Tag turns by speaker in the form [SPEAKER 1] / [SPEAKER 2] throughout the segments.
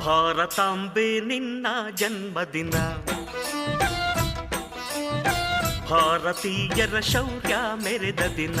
[SPEAKER 1] ಭಾರತಾಂಬೆ ನಿನ್ನ ಜನ್ಮದಿನ ಭಾರತೀಯರ ಶೌರ್ಯ ಮೆರೆದ ದಿನ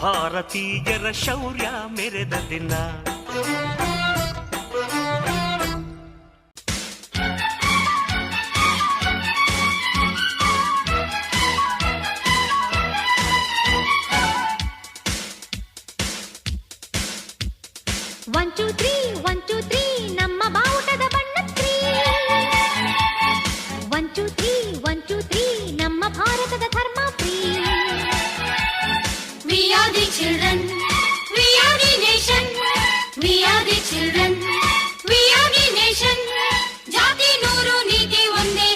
[SPEAKER 1] ಭಾರತೀಯರ ಶೌರ್ಯ ಮೆರೆದ ದಿನ
[SPEAKER 2] one two three one two three
[SPEAKER 3] We are the children. We are the nation. ಜಾತಿ, ನೂರು, ನೀತಿ ಒಂದೇ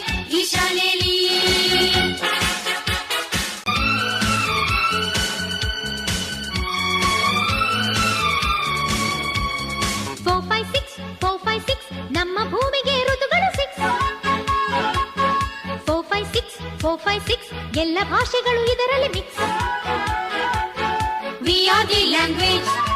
[SPEAKER 2] ನಮ್ಮ ಭೂಮಿಗೆ ಋತುಗಳು ಸಿಕ್ಸ್ ಎಲ್ಲ ಭಾಷೆಗಳು ಇದರಲ್ಲಿ mix
[SPEAKER 3] We are the language.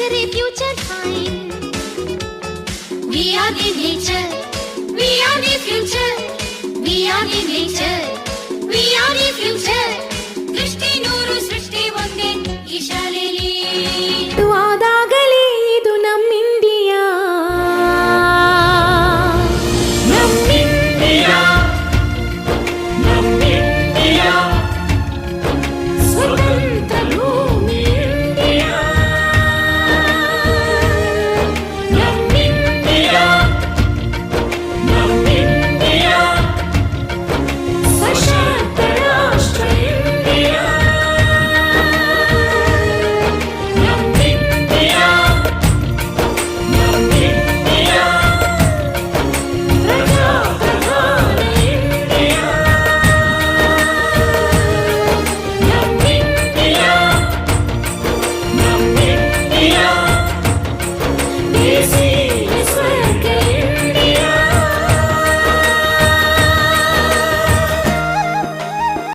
[SPEAKER 2] victory future.
[SPEAKER 3] We are the nature. We are the future. We are the nature. We are